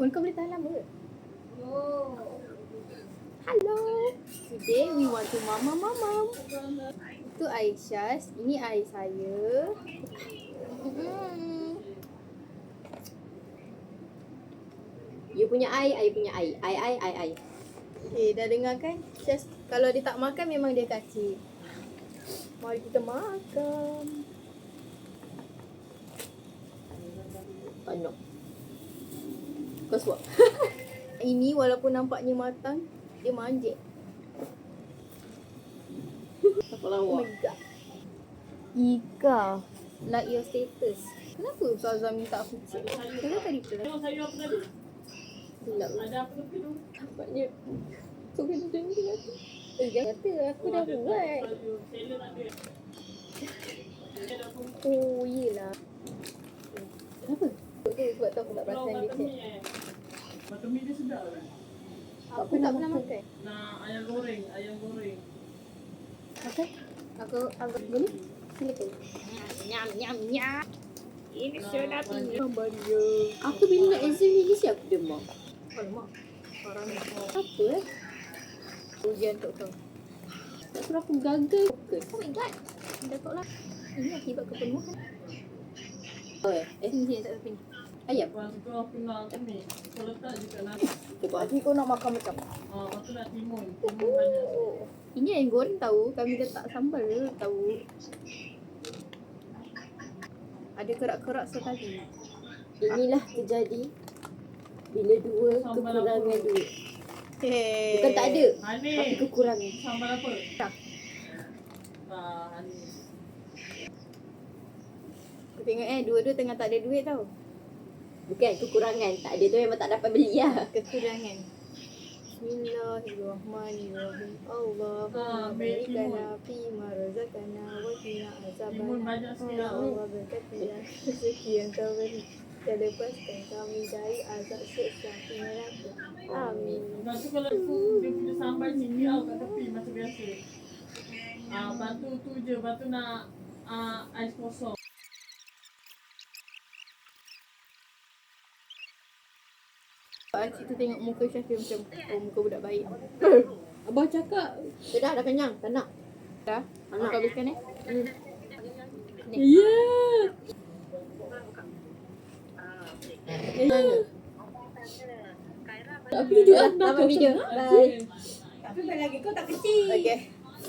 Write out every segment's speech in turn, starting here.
Oh, kau boleh tahan lama ke? Hello. Today we want to mama mama. Itu Aisyah, ini air saya. Mm. You punya air, I punya air. Air, air, air, air. Okay, dah dengar kan? Just, kalau dia tak makan memang dia kacik. Mari kita makan. Tak nak. Kau suap. Ini walaupun nampaknya matang, dia manjat. Apa Oh lawak? god. Ika, like your status. Kenapa Ustazah minta aku cek? Kenapa tadi plus? Tengok sayur apa tadi? Silap. Ada apa tu? Nampaknya. Kau kena dengar aku. Eh, jangan kata aku dah buat. Sayur, salad ada. Dia dah pun Oh, yelah. Kenapa? Tu sebab tu aku tak perasan dia batu cek. mi eh. Batu mi dia sedap kan? Aku tak pernah makan. Nak ayam goreng, ayam goreng. Makan? Aku, aku boleh? Silakan. Nyam, nyam, nyam. Ini sedap ini. Benda. Aku bila nak exam ni mesti aku demam. Alamak. Orang ni. Apa eh? Ujian untuk kau. Tak suruh aku gagal fokus. Oh my god. Datuk lah. Ini akibat kepenuhan. Oh eh. Eh, Sini, sini, tak tapi ni. Ayam. Tu ni. Cuba. Tapi kau nak makan macam Ah, tu nak timun. Timun banyak. Ini yang goreng tahu. Kami letak sambal tahu. Ada kerak-kerak sekali. Inilah terjadi bila dua Sambal kekurangan apa? duit. Hey. Bukan tak ada. Tapi Hanis. kekurangan. Sambal apa? Tak. Ah, Hanis. Kau tengok eh, dua-dua tengah tak ada duit tau. Bukan kekurangan. Tak ada tu memang tak dapat beli lah. Kekurangan. Bismillahirrahmanirrahim. Allahumma Ah, barikana fi ma razaqana wa qina azaban. Ya Allah berkatilah rezeki yang kau beri dan lepaskan kami dari azab siksa api neraka. Amin. Lepas tu kalau tu dia punya sambal ni biar kat tepi macam biasa. Ah, lepas tu tu je. Lepas tu nak ah, ais kosong. Pak Cik tu tengok muka Syafir macam oh muka budak baik. Abang cakap. Dah dah, dah kenyang. Tak nak. Dah? Anak. Kau habiskan eh? Ya. Eh, mana? Tak video lah. Dapat video. Bye. Tapi balik lagi kau tak kecil.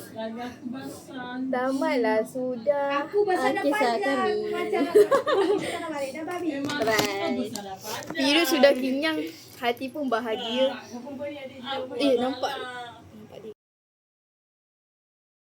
Basah. Tamatlah sudah. Aku pasal dah panjang. kami. Macam kita nak balik dah babi. Bye. kau. Piru sudah kenyang, hati pun bahagia. Eh, nampak.